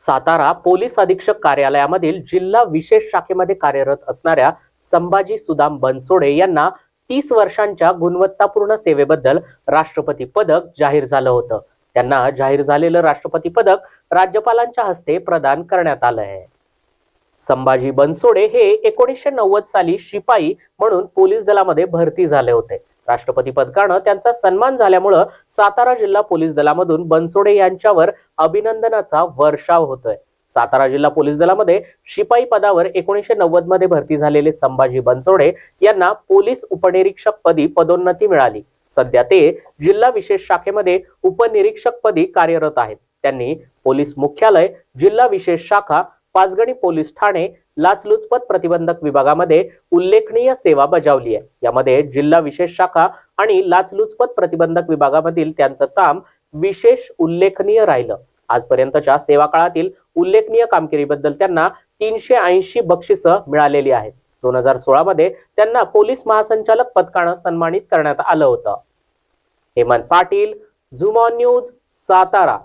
Satara police अधीक्षक कार्यालयामधील जिल्हा विशेष शाखेमध्ये कार्यरत असणाऱ्या संभाजी सुदाम बनसोडे यांना तीस वर्षांच्या गुणवत्तापूर्ण सेवेबद्दल राष्ट्रपती पदक जाहीर झालं होतं. त्यांना जाहीर झालेलं राष्ट्रपती पदक राज्यपालांच्या हस्ते प्रदान करण्यात आलं आहे. संभाजी बनसोडे हे एकोणीसशे नव्वद साली शिपाई म्हणून पोलीस दलामध्ये भरती झाले होते. राष्ट्रपती पदकानं त्यांचा सन्मान झाल्यामुळं सातारा जिल्हा पोलीस दलामधून बनसोडे यांच्यावर अभिनंदनाचा वर्षाव होतोय. सातारा जिल्हा पोलीस दलामध्ये शिपाई पदावर एकोणीसशे नव्वदमध्ये भरती झालेले संभाजी बनसोडे यांना पोलीस उपनिरीक्षक पदी पदोन्नती मिळाली. सध्या ते जिल्हा विशेष शाखेमध्ये उपनिरीक्षक पदी कार्यरत आहेत. त्यांनी पोलीस मुख्यालय जिल्हा विशेष शाखा पाचगणी पोलीस ठाणे लाचलुचपत प्रतिबंधक विभागामध्ये उल्लेखनीय सेवा बजावली आहे. यामध्ये जिल्हा विशेष शाखा आणि लाचलुचपत प्रतिबंधक विभागामधील त्यांचं काम विशेष उल्लेखनीय राहिलं. आजपर्यंतच्या सेवा काळातील उल्लेखनीय कामगिरीबद्दल त्यांना तीनशे ऐंशी बक्षिसं मिळालेली आहेत. दोन हजार सोळा मध्ये त्यांना पोलीस महासंचालक पदकानं सन्मानित करण्यात आलं होतं. हेमंत पाटील झुमॉन न्यूज सातारा.